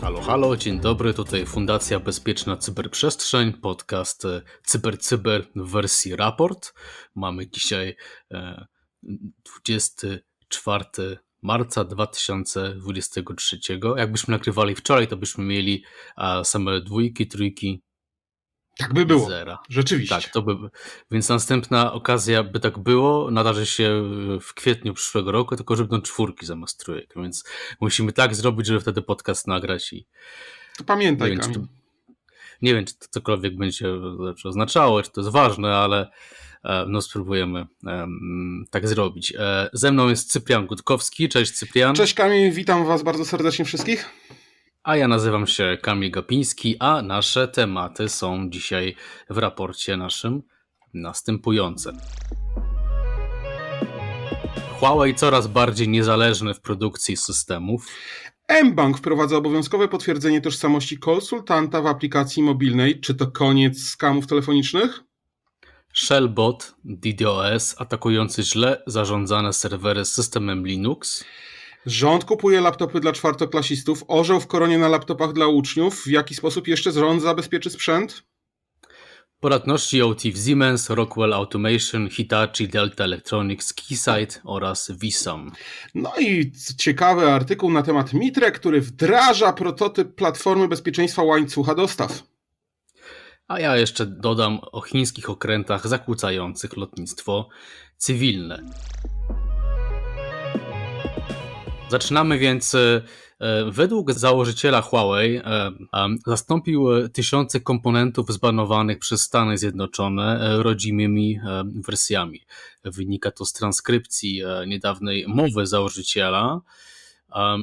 Halo, halo, dzień dobry, tutaj Fundacja Bezpieczna Cyberprzestrzeń, podcast e, Cyber w wersji raport. Mamy dzisiaj e, 24 marca 2023. Jakbyśmy nagrywali wczoraj, to byśmy mieli e, same dwójki, trójki, Tak by było. zera. Rzeczywiście. Tak, to by. Więc następna okazja, by tak było, nadarzy się w kwietniu przyszłego roku, tylko że będą czwórki zamiast trójek. Więc musimy tak zrobić, żeby wtedy podcast nagrać i To pamiętaj, nie wiem, to, nie wiem, czy to cokolwiek będzie oznaczało, czy to jest ważne, ale e, no spróbujemy em, tak zrobić. E, Ze mną jest Cyprian Gutkowski. Cześć Cyprian. Cześć Kamil, witam Was bardzo serdecznie wszystkich. A ja nazywam się Kamil Gapiński, a nasze tematy są dzisiaj w raporcie naszym następujące. Huawei coraz bardziej niezależny w produkcji systemów. mBank wprowadza obowiązkowe potwierdzenie tożsamości konsultanta w aplikacji mobilnej. Czy to koniec skamów telefonicznych? Shellbot DDoS atakujący źle zarządzane serwery z systemem Linux. Rząd kupuje laptopy dla czwartoklasistów. Orzeł w koronie na laptopach dla uczniów. W jaki sposób jeszcze rząd zabezpieczy sprzęt? Poradności OT w Siemens, Rockwell Automation, Hitachi, Delta Electronics, Keysight oraz Visam. No i ciekawy artykuł na temat Mitre, który wdraża prototyp platformy bezpieczeństwa łańcucha dostaw. A ja jeszcze dodam o chińskich okrętach zakłócających lotnictwo cywilne. Zaczynamy więc. e, e, Według założyciela Huawei e, zastąpił tysiące komponentów zbanowanych przez Stany Zjednoczone rodzimymi wersjami. Wynika to z transkrypcji niedawnej mowy założyciela,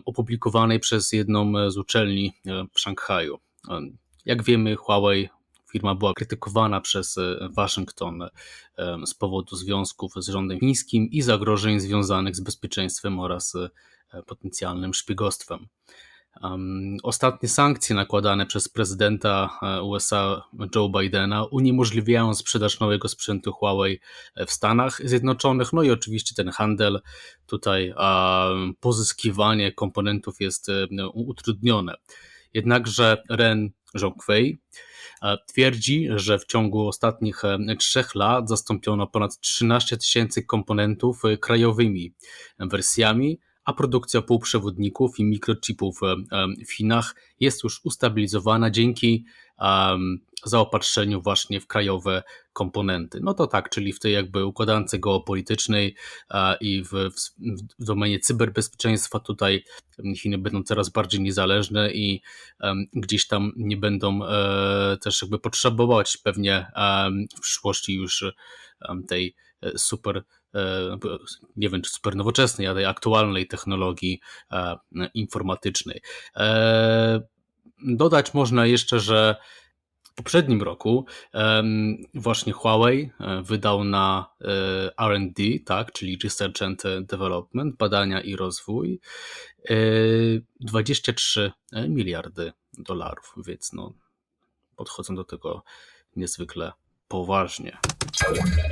opublikowanej przez jedną z uczelni w Szanghaju. Jak wiemy, Huawei firma była krytykowana przez Waszyngton z powodu związków z rządem chińskim i zagrożeń związanych z bezpieczeństwem oraz potencjalnym szpiegostwem. Ostatnie sankcje nakładane przez prezydenta e, USA Joe Bidena uniemożliwiają sprzedaż nowego sprzętu Huawei w Stanach Zjednoczonych, no i oczywiście ten handel, tutaj pozyskiwanie komponentów jest e, utrudnione. Jednakże Ren Zhongwei e, twierdzi, że w ciągu ostatnich e, trzech lat zastąpiono ponad 13 tysięcy komponentów e, krajowymi wersjami, a produkcja półprzewodników i mikrochipów w Chinach jest już ustabilizowana dzięki zaopatrzeniu właśnie w krajowe komponenty. No to tak, czyli w tej jakby układance geopolitycznej i w, w, domenie cyberbezpieczeństwa tutaj Chiny będą coraz bardziej niezależne i gdzieś tam nie będą e, też jakby potrzebować pewnie w przyszłości już tej e, super nie wiem czy super nowoczesnej, ale aktualnej technologii e, informatycznej. E, Dodać można jeszcze, że w poprzednim roku właśnie Huawei e, wydał na e, R&D, tak, czyli Research and Development, badania i rozwój, e, 23 miliardy dolarów, więc no, podchodzą do tego niezwykle poważnie.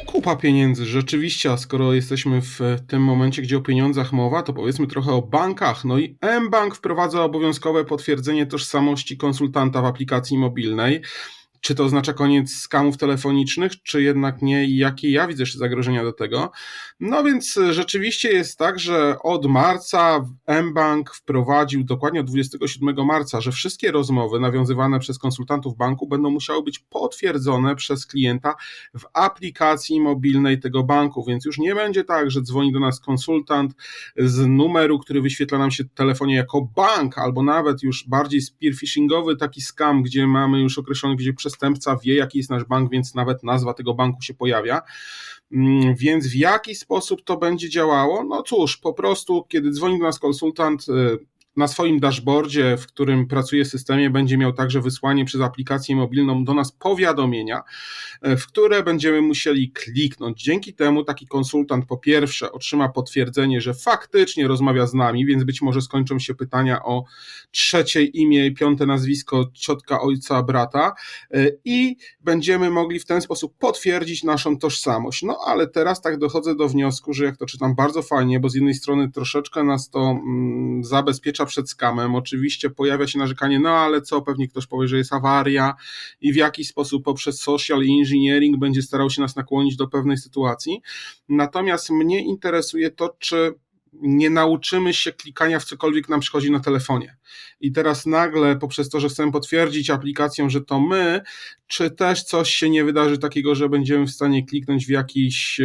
Kupa pieniędzy, rzeczywiście, a skoro jesteśmy w tym momencie, gdzie o pieniądzach mowa, to powiedzmy trochę o bankach. No i mBank wprowadza obowiązkowe potwierdzenie tożsamości konsultanta w aplikacji mobilnej. Czy to oznacza koniec skamów telefonicznych, czy jednak nie i jakie ja widzę jeszcze zagrożenia do tego? No więc rzeczywiście jest tak, że od marca mBank wprowadził, dokładnie od 27 marca, że wszystkie rozmowy nawiązywane przez konsultantów banku będą musiały być potwierdzone przez klienta w aplikacji mobilnej tego banku, więc już nie będzie tak, że dzwoni do nas konsultant z numeru, który wyświetla nam się w telefonie jako bank, albo nawet już bardziej spear phishingowy taki scam, gdzie mamy już określony, gdzie przestępca wie, jaki jest nasz bank, więc nawet nazwa tego banku się pojawia. Mm, Więc w jaki sposób to będzie działało? No cóż, po prostu, kiedy dzwoni do nas konsultant, y, na swoim dashboardzie, w którym pracuje systemie, będzie miał także wysłanie przez aplikację mobilną do nas powiadomienia, e, w które będziemy musieli kliknąć. Dzięki temu taki konsultant po pierwsze otrzyma potwierdzenie, że faktycznie rozmawia z nami, więc być może skończą się pytania o trzecie imię piąte nazwisko ciotka, ojca, brata e, i będziemy mogli w ten sposób potwierdzić naszą tożsamość. No ale teraz tak dochodzę do wniosku, że jak to czytam bardzo fajnie, bo z jednej strony troszeczkę nas to mm, przed skamem. Oczywiście pojawia się narzekanie, no ale co, pewnie ktoś powie, że jest awaria i w jaki sposób poprzez social engineering będzie starał się nas nakłonić do pewnej sytuacji. Natomiast mnie interesuje to, czy nie nauczymy się klikania w cokolwiek nam przychodzi na telefonie. I teraz nagle, poprzez to, że chcemy potwierdzić aplikacją, że to my, czy też coś się nie wydarzy takiego, że będziemy w stanie kliknąć w jakiś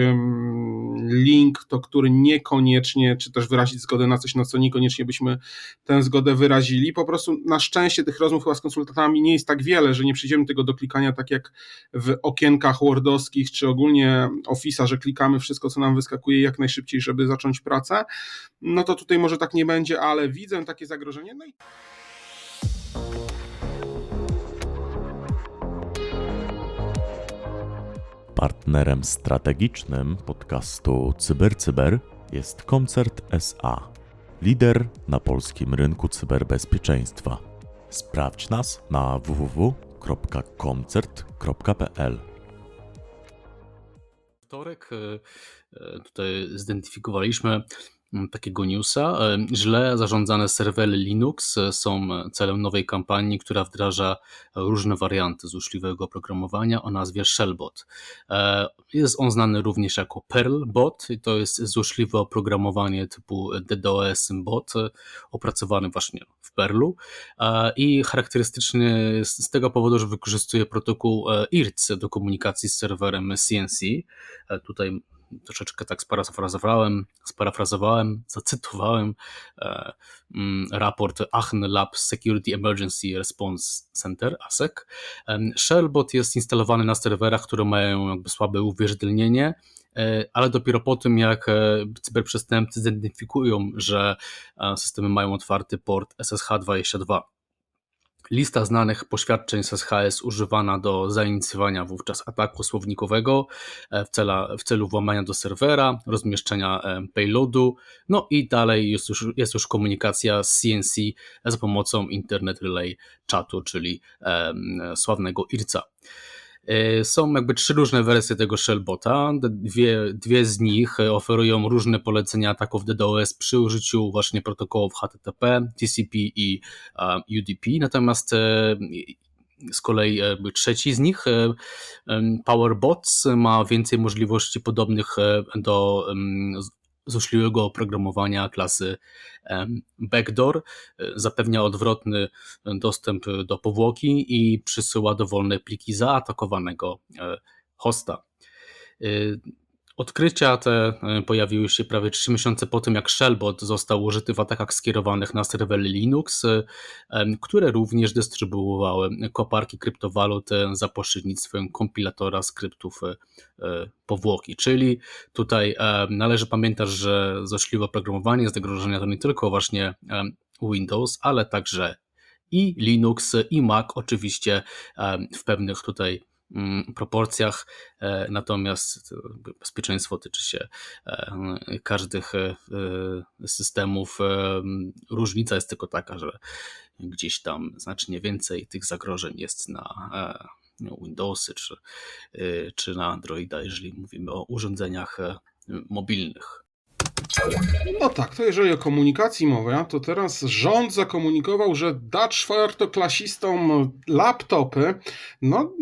link, to który niekoniecznie, czy też wyrazić zgodę na coś, na co niekoniecznie byśmy tę zgodę wyrazili. Po prostu na szczęście tych rozmów chyba z konsultantami nie jest tak wiele, że nie przyjdziemy tego do klikania tak jak w okienkach wordowskich, czy ogólnie Office'a, że klikamy wszystko, co nam wyskakuje jak najszybciej, żeby zacząć pracę no to tutaj może tak nie będzie, ale widzę takie zagrożenie. No i... Partnerem strategicznym podcastu CyberCyber jest Koncert SA, lider na polskim rynku cyberbezpieczeństwa. Sprawdź nas na www.koncert.pl. Wtorek e, e, tutaj zidentyfikowaliśmy takiego newsa. E, źle zarządzane serwery Linux e, są celem nowej kampanii, która wdraża różne warianty złośliwego oprogramowania o nazwie Shellbot. E, jest on znany również jako Perlbot i to jest złośliwe oprogramowanie typu DDoS bot opracowany właśnie w Perlu i charakterystyczny z tego powodu, że wykorzystuje protokół IRC do komunikacji z serwerem CNC. Tutaj troszeczkę tak sparafrazowałem, sparafrazowałem, zacytowałem e, mm, raport Aachen Lab Security Emergency Response Center, ASEC. Shellbot jest instalowany na serwerach, które mają jakby słabe uwierzytelnienie, e, ale dopiero po tym, jak e, cyberprzestępcy zidentyfikują, że e, systemy mają otwarty port SSH22 Lista znanych poświadczeń SSH jest używana do zainicjowania wówczas ataku słownikowego e, w, cela, w celu włamania do serwera, rozmieszczenia e, payloadu, no i dalej jest już, jest już komunikacja z CNC za pomocą Internet Relay Chatu, czyli um, sławnego IRCA. E, są jakby trzy różne wersje tego shellbota. Dwie, dwie z nich oferują różne polecenia ataków DDoS przy użyciu właśnie protokołów HTTP, TCP i UDP. Natomiast e, z kolei trzeci z nich, e, PowerBots, ma więcej możliwości podobnych do złośliwego oprogramowania klasy backdoor, zapewnia odwrotny dostęp do powłoki i przysyła dowolne pliki zaatakowanego e, hosta. Odkrycia te e, pojawiły się prawie 3 miesiące po tym, jak Shellbot został użyty w atakach skierowanych na serwery Linux, e, które również dystrybuowały koparki kryptowalut e, za pośrednictwem kompilatora skryptów powłoki. Czyli tutaj należy pamiętać, że złośliwe oprogramowanie zagrożenia to nie tylko właśnie Windows, ale także i Linux, i Mac, oczywiście w pewnych tutaj proporcjach, e, natomiast bezpieczeństwo tyczy się e, każdych e, systemów. Różnica jest tylko taka, że gdzieś tam znacznie więcej tych zagrożeń jest na Windowsy czy, czy na Androida, jeżeli mówimy o urządzeniach mobilnych. No tak, to jeżeli o komunikacji mowa, to teraz rząd zakomunikował, że da czwartoklasistom laptopy. No,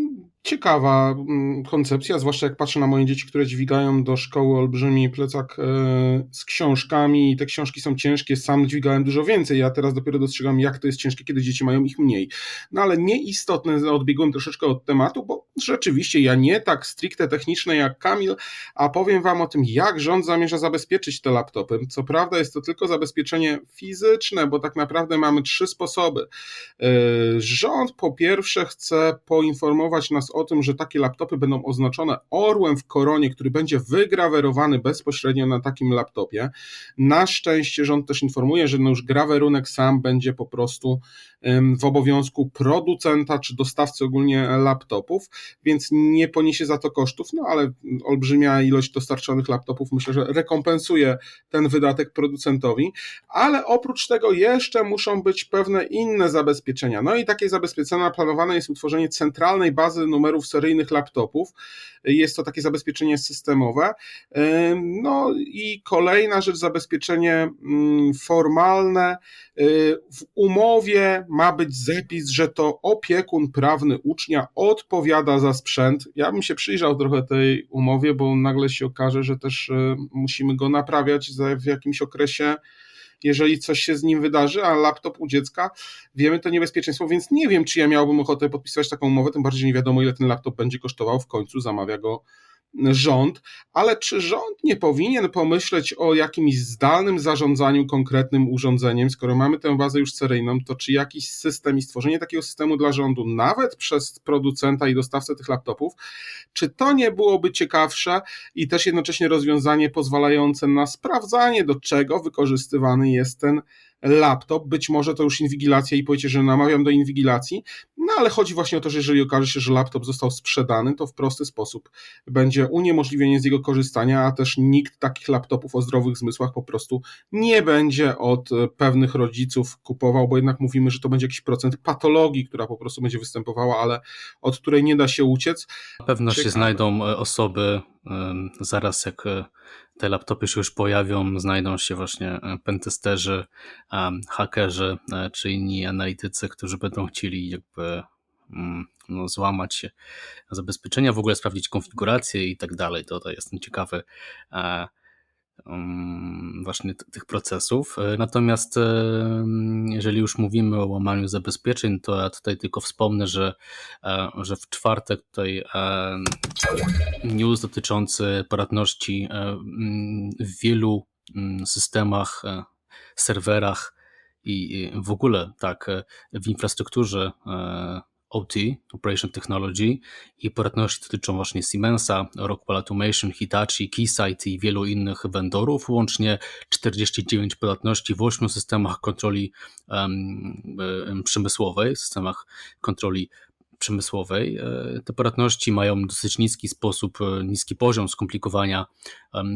ciekawa mm, koncepcja, zwłaszcza jak patrzę na moje dzieci, które dźwigają do szkoły olbrzymi plecak e, z książkami i te książki są ciężkie, sam dźwigałem dużo więcej, ja teraz dopiero dostrzegam jak to jest ciężkie, kiedy dzieci mają ich mniej. No ale nieistotne, odbiegłem troszeczkę od tematu, bo rzeczywiście ja nie tak stricte techniczny jak Kamil, a powiem wam o tym, jak rząd zamierza zabezpieczyć te laptopy. Co prawda jest to tylko zabezpieczenie fizyczne, bo tak naprawdę mamy trzy sposoby. E, rząd po pierwsze chce poinformować nas o tym, że takie laptopy będą oznaczone orłem w koronie, który będzie wygrawerowany bezpośrednio na takim laptopie. Na szczęście rząd też informuje, że no już grawerunek sam będzie po prostu w obowiązku producenta czy dostawcy ogólnie laptopów, więc nie poniesie za to kosztów, no ale olbrzymia ilość dostarczonych laptopów myślę, że rekompensuje ten wydatek producentowi, ale oprócz tego jeszcze muszą być pewne inne zabezpieczenia. No i takie zabezpieczenia planowane jest utworzenie centralnej bazy numerów seryjnych laptopów. Jest to takie zabezpieczenie systemowe. No i kolejna rzecz, zabezpieczenie mm, formalne. W umowie ma być zapis, że to opiekun prawny ucznia odpowiada za sprzęt. Ja bym się przyjrzał trochę tej umowie, bo nagle się okaże, że też e, musimy go naprawiać w jakimś okresie jeżeli coś się z nim wydarzy, a laptop u dziecka, wiemy to niebezpieczeństwo, więc nie wiem, czy ja miałbym ochotę podpisywać taką umowę, tym bardziej, nie wiadomo, ile ten laptop będzie kosztował, w końcu zamawia go rząd, ale czy rząd nie powinien pomyśleć o jakimś zdalnym zarządzaniu konkretnym urządzeniem, skoro mamy tę bazę już seryjną, to czy jakiś system i stworzenie takiego systemu dla rządu, nawet przez producenta i dostawcę tych laptopów, czy to nie byłoby ciekawsze i też jednocześnie rozwiązanie pozwalające na sprawdzanie, do czego wykorzystywany jest ten laptop, być może to już inwigilacja i powiecie, że namawiam do inwigilacji, no ale chodzi właśnie o to, że jeżeli okaże się, że laptop został sprzedany, to w prosty sposób będzie uniemożliwienie z jego korzystania, a też nikt takich laptopów o zdrowych zmysłach po prostu nie będzie od pewnych rodziców kupował, bo jednak mówimy, że to będzie jakiś procent patologii, która po prostu będzie występowała, ale od której nie da się uciec. Na pewno Ciekawe. się znajdą e, osoby, zaraz jak e, te laptopy się już pojawią, znajdą się właśnie e, pentesterzy, hakerzy czy inni analitycy, którzy będą chcieli jakby mm, no, złamać zabezpieczenia, w ogóle sprawdzić konfigurację i tak dalej. To, to jestem ciekawy właśnie tych procesów. E, natomiast jeżeli już mówimy o łamaniu zabezpieczeń, to ja tutaj tylko wspomnę, że, e, że w czwartek tutaj news dotyczący poradności e, w wielu systemach, serwerach i w ogóle tak w infrastrukturze OT, Operation Technology i poradności dotyczą właśnie Siemensa, Rockwell Automation, Hitachi, Keysight i wielu innych vendorów, łącznie 49 podatności w 8 systemach kontroli um, przemysłowej, systemach kontroli przemysłowej. E, te poradności mają dosyć niski sposób, e, niski poziom skomplikowania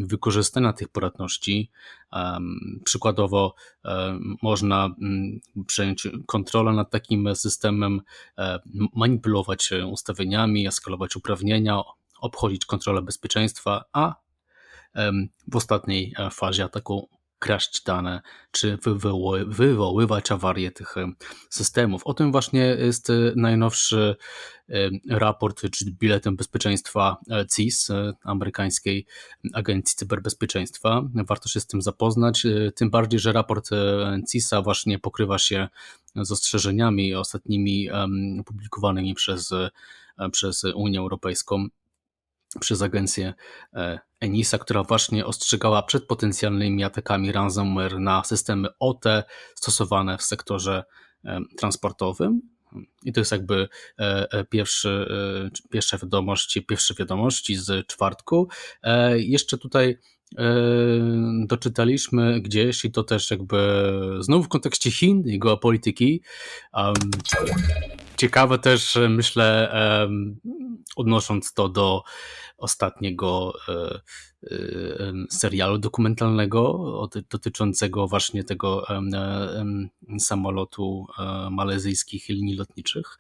wykorzystania tych poradności. Przykładowo można mm, przejąć kontrolę nad takim systemem, e, manipulować ustawieniami, eskalować uprawnienia, obchodzić kontrolę bezpieczeństwa, a w ostatniej fazie ataku kraść dane, czy wywoływać awarie tych systemów. O tym właśnie jest e, najnowszy raport, czy biletem bezpieczeństwa e, CIS, e, amerykańskiej agencji cyberbezpieczeństwa. Warto się z tym zapoznać, tym bardziej, że raport CISa właśnie pokrywa się z ostrzeżeniami ostatnimi publikowanymi przez, przez Unię Europejską przez agencję e, ENISA, która właśnie ostrzegała przed potencjalnymi atakami ransomware na systemy OT stosowane w sektorze e, transportowym. I to jest jakby e, pierwszy, pierwsze wiadomości, pierwsze wiadomości z czwartku. Jeszcze tutaj doczytaliśmy gdzieś i to też jakby znowu w kontekście Chin i geopolityki. Ciekawe też, myślę, odnosząc to do ostatniego e, e, serialu dokumentalnego dotyczącego właśnie tego samolotu e, malezyjskich linii lotniczych.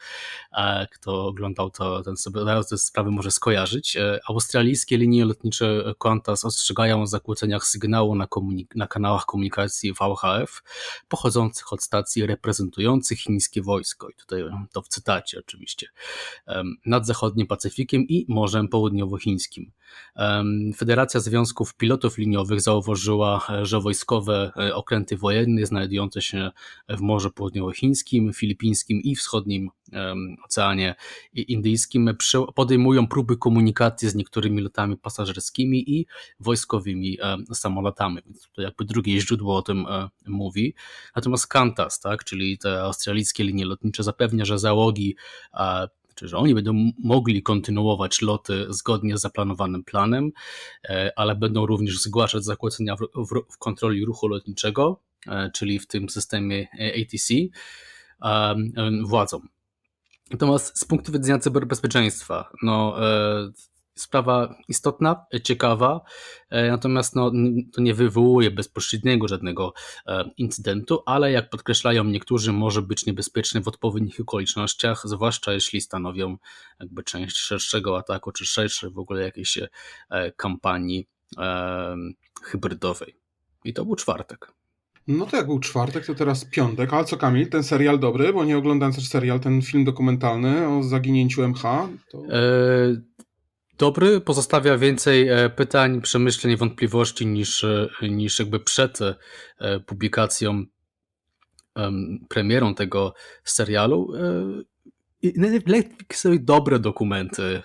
Kto oglądał to, ten sobie te sprawy może skojarzyć. Australijskie linie lotnicze Qantas ostrzegają o zakłóceniach sygnału na, na kanałach komunikacji VHF pochodzących od stacji reprezentujących chińskie wojsko. I tutaj to w cytacie oczywiście. Nad zachodnim Pacyfikiem i Morzem Południowochińskim. Federacja Związków Pilotów Liniowych zauważyła, że wojskowe e, okręty wojenne znajdujące się w Morzu Południowochińskim, Filipińskim i Wschodnim Oceanie Indyjskim podejmują próby komunikacji z niektórymi lotami pasażerskimi i wojskowymi samolotami. Więc tutaj jakby drugie źródło o tym e, mówi. Natomiast Qantas, tak, czyli te australijskie linie lotnicze zapewnia, że załogi czy że oni będą mogli kontynuować loty zgodnie z zaplanowanym planem, e, ale będą również zgłaszać zakłócenia w, w, w kontroli ruchu lotniczego, e, czyli w tym systemie ATC, władzom. Natomiast z punktu widzenia cyberbezpieczeństwa, no, sprawa istotna, ciekawa, natomiast no, to nie wywołuje bezpośredniego żadnego incydentu, ale jak podkreślają niektórzy, może być niebezpieczny w odpowiednich okolicznościach, zwłaszcza jeśli stanowią jakby część szerszego ataku, czy szerszej w ogóle jakiejś kampanii hybrydowej. I to był czwartek. No to jak był czwartek, to teraz piątek. Ale co Kamil, ten serial dobry, bo nie oglądałem też serial, ten film dokumentalny o zaginięciu MH. To... E, dobry, pozostawia więcej e, pytań, przemyśleń, wątpliwości niż, e, niż jakby przed publikacją, premierą tego serialu. Netflix robi dobre dokumenty, e,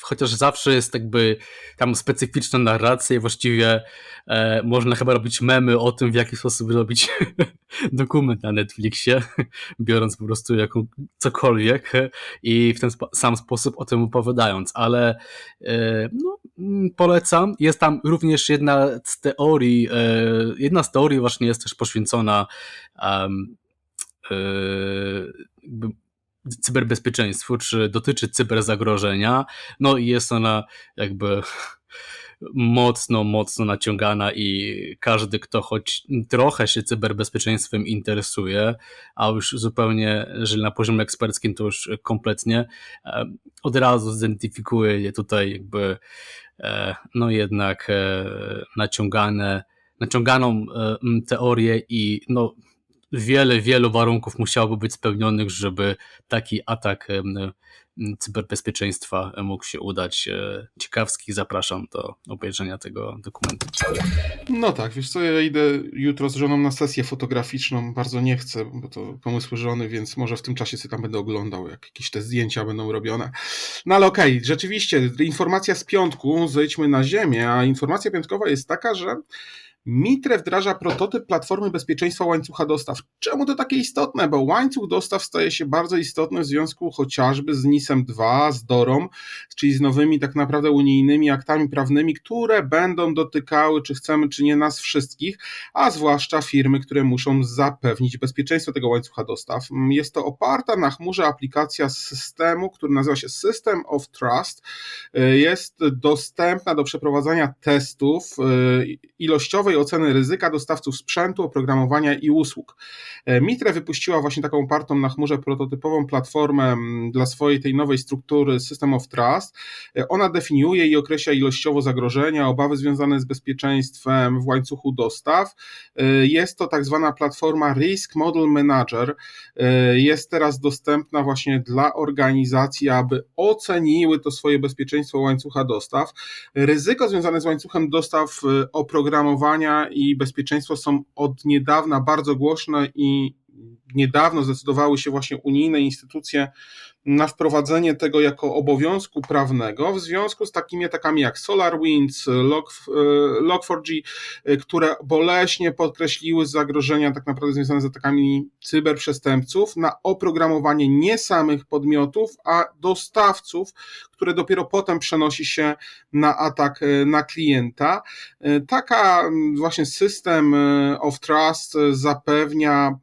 chociaż zawsze jest jakby tam specyficzna narracja i właściwie e, można chyba robić memy o tym, w jaki sposób robić dokument na Netflixie, biorąc po prostu jaką, cokolwiek i w ten sam sposób o tym opowiadając, ale e, no, mm, polecam. Jest tam również jedna z teorii, jedna z teorii właśnie jest też poświęcona um, cyberbezpieczeństwu, czy dotyczy cyberzagrożenia. No i jest ona jakby mocno, mocno naciągana i każdy, kto choć trochę się cyberbezpieczeństwem interesuje, a już zupełnie, jeżeli na poziomie eksperckim, to już kompletnie, e, od razu zidentyfikuje je tutaj jakby e, no jednak e, naciągane, naciąganą teorię i no wiele, wielu warunków musiałoby być spełnionych, żeby taki atak cyberbezpieczeństwa mógł się udać. E, ciekawski, zapraszam do obejrzenia tego dokumentu. No tak, wiesz co, ja idę jutro z żoną na sesję fotograficzną, bardzo nie chcę, bo to pomysły żony, więc może w tym czasie sobie tam będę oglądał, jak jakieś te zdjęcia będą robione. No ale okej, okay, rzeczywiście, informacja z piątku, zejdźmy na ziemię, a informacja piątkowa jest taka, że Mitre wdraża prototyp platformy bezpieczeństwa łańcucha dostaw. Czemu to takie istotne? Bo łańcuch dostaw staje się bardzo istotny w związku chociażby z NISem 2, z DORą, czyli z nowymi tak naprawdę unijnymi aktami prawnymi, które będą dotykały, czy chcemy, czy nie nas wszystkich, a zwłaszcza firmy, które muszą zapewnić bezpieczeństwo tego łańcucha dostaw. Jest to oparta na chmurze aplikacja systemu, który nazywa się System of Trust. Jest dostępna do przeprowadzania testów y, oceny ryzyka dostawców sprzętu, oprogramowania i usług. E, Mitre wypuściła właśnie taką opartą na chmurze prototypową platformę dla swojej tej nowej struktury System of Trust. E, Ona definiuje i określa ilościowo zagrożenia, obawy związane z bezpieczeństwem w łańcuchu dostaw. E, Jest to tak zwana platforma Risk Model Manager. Jest teraz dostępna właśnie dla organizacji, aby oceniły to swoje bezpieczeństwo łańcucha dostaw. Ryzyko związane z łańcuchem dostaw oprogramowania i bezpieczeństwo są od niedawna bardzo głośne i niedawno zdecydowały się właśnie unijne instytucje na wprowadzenie tego jako obowiązku prawnego w związku z takimi atakami jak SolarWinds, Log, Log4j, które boleśnie podkreśliły zagrożenia tak naprawdę związane z atakami cyberprzestępców na oprogramowanie nie samych podmiotów, a dostawców, które dopiero potem przenosi się na atak na klienta. Taka właśnie system of trust zapewnia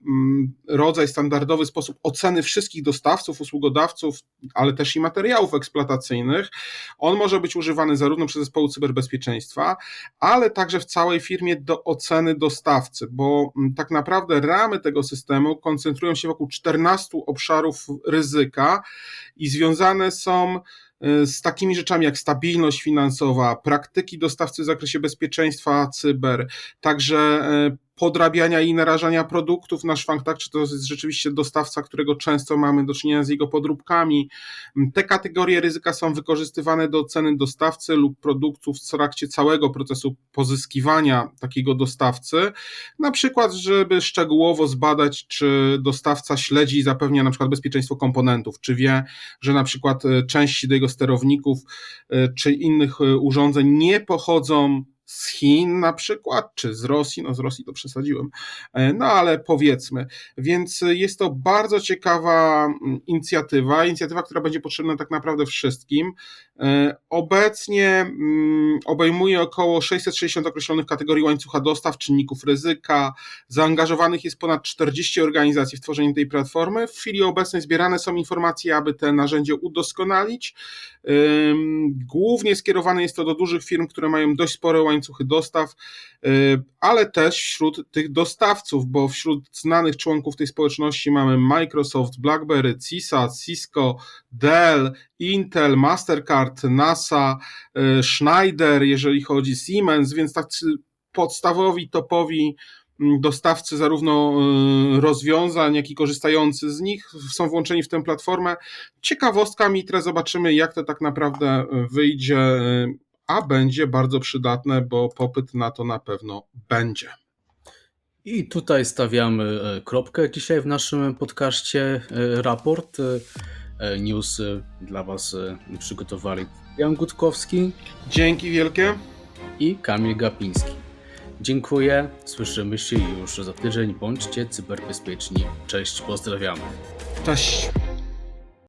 rodzaj standardowy sposób oceny wszystkich dostawców, usługodawców, ale też i materiałów eksploatacyjnych. On może być używany zarówno przez zespoły cyberbezpieczeństwa, ale także w całej firmie do oceny dostawcy, bo mm, tak naprawdę ramy tego systemu koncentrują się wokół 14 obszarów ryzyka i związane są y, z takimi rzeczami jak stabilność finansowa, praktyki dostawcy w zakresie bezpieczeństwa cyber, także y, podrabiania i narażania produktów na szwank, tak? Czy to jest rzeczywiście dostawca, którego często mamy do czynienia z jego podróbkami. Te kategorie ryzyka są wykorzystywane do oceny dostawcy lub produktów w trakcie całego procesu pozyskiwania takiego dostawcy. Na przykład, żeby szczegółowo zbadać, czy dostawca śledzi i zapewnia na przykład bezpieczeństwo komponentów, czy wie, że na przykład e, części do jego sterowników e, czy innych e, urządzeń nie pochodzą z Chin na przykład, czy z Rosji, no z Rosji to przesadziłem, e, no ale powiedzmy. Więc jest to bardzo ciekawa mm, inicjatywa, inicjatywa, która będzie potrzebna tak naprawdę wszystkim. E, Obecnie mm, obejmuje około 660 określonych kategorii łańcucha dostaw, czynników ryzyka. Zaangażowanych jest ponad 40 organizacji w tworzeniu tej platformy. W chwili obecnej zbierane są informacje, aby te narzędzie udoskonalić. Głównie skierowane jest to do dużych firm, które mają dość spore łańcuchy dostaw, y, ale też wśród tych dostawców, bo wśród znanych członków tej społeczności mamy Microsoft, BlackBerry, CISA, Cisco, Dell, Intel, Mastercard, NASA, y, Schneider, jeżeli chodzi Siemens, więc tacy podstawowi, topowi mm, dostawcy zarówno y, rozwiązań, jak i korzystający z nich są włączeni w tę platformę. Ciekawostka Mitre, zobaczymy jak to tak naprawdę wyjdzie, a będzie bardzo przydatne, bo popyt na to na pewno będzie. I tutaj stawiamy e, kropkę dzisiaj w naszym podcaście e, raport. E, News dla Was przygotowali Jan Gutkowski Dzięki wielkie. i Kamil Gapiński. Dziękuję, słyszymy się już za tydzień. Bądźcie cyberbezpieczni. Cześć, pozdrawiamy. Cześć.